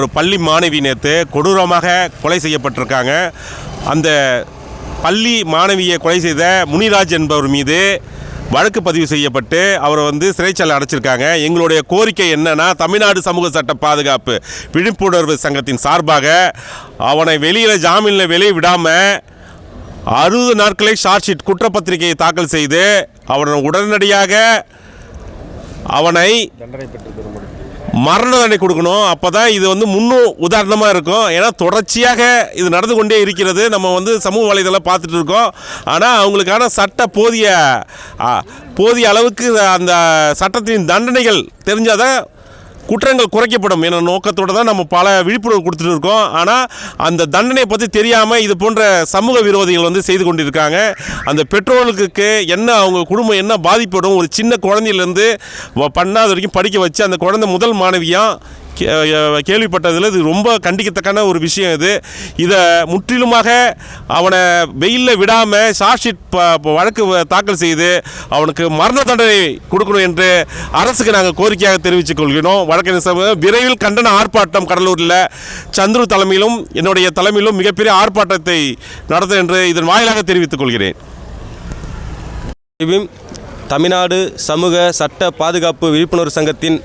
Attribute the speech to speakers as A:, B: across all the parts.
A: ஒரு பள்ளி மாணவி நேற்று கொடூரமாக கொலை செய்யப்பட்டிருக்காங்க. அந்த பள்ளி மாணவியை கொலை செய்த முனிராஜ் என்பவர் மீது வழக்கு பதிவு செய்யப்பட்டு அவரை வந்து சிறைச்சாலை அடைச்சிருக்காங்க. எங்களுடைய கோரிக்கை என்னன்னா தமிழ்நாடு சமூக சட்ட பாதுகாப்பு விழிப்புணர்வு சங்கத்தின் சார்பாக அவனை வெளியில் ஜாமீனில் வெளியே விடாமல் அறுபது நாட்களை ஷார்ட்ஷீட் குற்றப்பத்திரிகையை தாக்கல் செய்து அவனை உடனடியாக அவனை மரண தண்டனை கொடுக்கணும். அப்போ தான் இது வந்து முன்னும் உதாரணமாக இருக்கும். ஏன்னா தொடர்ச்சியாக இது நடந்து கொண்டே இருக்கிறது. நம்ம வந்து சமூக வலைதளம் பார்த்துட்டு இருக்கோம். ஆனால் அவங்களுக்கான சட்ட போதிய போதிய அளவுக்கு அந்த சட்டத்தின் தண்டனைகள் தெரிஞ்சாதான் குற்றங்கள் குறைக்கப்படும் என்ற நோக்கத்தோடு தான் நம்ம பல விழிப்புணர்வு கொடுத்துட்டு இருக்கோம். ஆனால் அந்த தண்டனையை பற்றி தெரியாமல் இது போன்ற சமூக விரோதிகள் வந்து செய்து கொண்டிருக்காங்க. அந்த பெற்றோர்களுக்கு என்ன அவங்க குடும்பம் என்ன பாதிப்படும்? ஒரு சின்ன குழந்தையிலேருந்து பண்ணாத வரைக்கும் படிக்க வச்சு அந்த குழந்தை முதல் மாணவியாக கேள்விப்பட்டதில் இது ரொம்ப கண்டிக்கத்தக்கான ஒரு விஷயம் இது. இதை முற்றிலுமாக அவனை வெயிலில் விடாமல் ஷார்ட் ப- வழக்கு வ- தாக்கல் செய்து அவனுக்கு மரண தண்டனை கொடுக்கணும் என்று அரசுக்கு நாங்கள் கோரிக்கையாக தெரிவித்துக் கொள்கிறோம். வழக்கறிஞர் விரைவில் கண்டன ஆர்ப்பாட்டம் கடலூரில் சந்துரு தலைமையிலும் என்னுடைய தலைமையிலும் மிகப்பெரிய ஆர்ப்பாட்டத்தை நடத்த என்று இதன் வாயிலாக தெரிவித்துக் கொள்கிறேன்.
B: தமிழ்நாடு சமூக சட்ட பாதுகாப்பு விழிப்புணர்வு சங்கத்தின்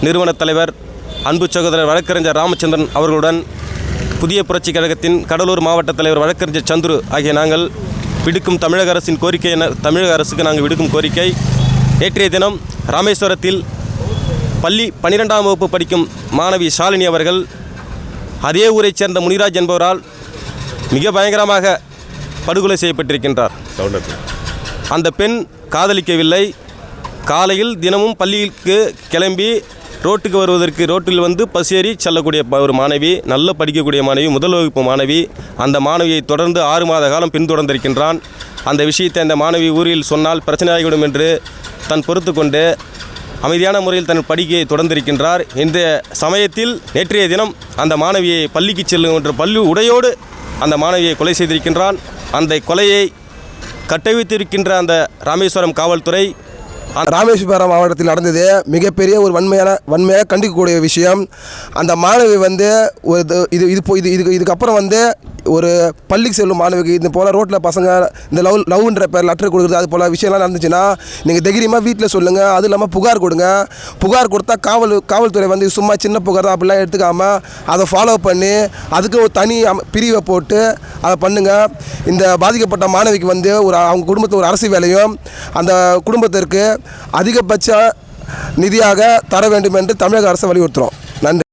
B: நிறுவனத் தலைவர் அன்பு சகோதரர் வழக்கறிஞர் ராமச்சந்திரன் அவர்களுடன் புதிய புரட்சிக் கழகத்தின் கடலூர் மாவட்ட தலைவர் வழக்கறிஞர் சந்துரு ஆகிய நாங்கள் விடுக்கும் தமிழக அரசின் கோரிக்கை என தமிழக அரசுக்கு நாங்கள் விடுக்கும் கோரிக்கை. நேற்றைய தினம் ராமேஸ்வரத்தில் பள்ளி பன்னிரெண்டாம் வகுப்பு படிக்கும் மாணவி ஷாலினி அவர்கள் அதே ஊரைச் சேர்ந்த முனிராஜ் என்பவரால் மிக பயங்கரமாக படுகொலை செய்யப்பட்டிருக்கின்றார். அந்த பெண் காதலிக்கவில்லை. காலையில் தினமும் பள்ளிக்கு கிளம்பி ரோட்டுக்கு வருவதற்கு ரோட்டில் வந்து பசியேறி செல்லக்கூடிய ப- ஒரு மாணவி நல்ல படிக்கக்கூடிய மாணவி முதல் வகுப்பு மாணவி. அந்த மாணவியை தொடர்ந்து ஆறு மாத காலம் பின்தொடர்ந்திருக்கின்றான். அந்த விஷயத்தை அந்த மாணவி ஊரில் சொன்னால் பிரச்சனையாகிவிடும் என்று தன் பொறுத்து கொண்டு அமைதியான முறையில் தன் படிக்கையை தொடர்ந்திருக்கின்றார். இந்த சமயத்தில் நேற்றைய தினம் அந்த மாணவியை பள்ளிக்கு செல்லும் என்ற பள்ளி உடையோடு அந்த மாணவியை கொலை செய்திருக்கின்றான். அந்த கொலையை கட்டவித்திருக்கின்ற அந்த ராமேஸ்வரம் காவல்துறை
C: ராமேஸ்வரம் மாவட்டத்தில் நடந்தது மிகப்பெரிய ஒரு வன்மையான வன்மையாக கண்டிக்கக்கூடிய விஷயம். அந்த மாணவி வந்து ஒரு இது- இது இது இது இதுக்கு இதுக்கப்புறம் வந்து ஒரு பள்ளிக்கு செல்லும் மாணவிக்கு இது போல் ரோட்டில் பசங்க இந்த லவ் லவ்ன்ற பேர் லெட்டர் கொடுக்குறது அது போல் விஷயம்லாம் நடந்துச்சுன்னா நீங்கள் தைரியமாக வீட்டில் சொல்லுங்கள் அது இல்லாமல் புகார் கொடுங்க. புகார் கொடுத்தா காவல் காவல்துறை வந்து சும்மா சின்ன புகார் தான் அப்படிலாம் எடுத்துக்காமல் அதை ஃபாலோ பண்ணி அதுக்கு ஒரு தனி பிரிவை போட்டு அதை பண்ணுங்கள் இந்த பாதிக்கப்பட்ட மாணவிக்கு வந்து ஒரு அவங்க குடும்பத்தில் ஒரு அரசு வேலையும் அந்த குடும்பத்திற்கு அதிகபட்ச நிதியாக தர வேண்டும் என்று தமிழக அரசு வலியுறுத்துகிறோம் நன்றி.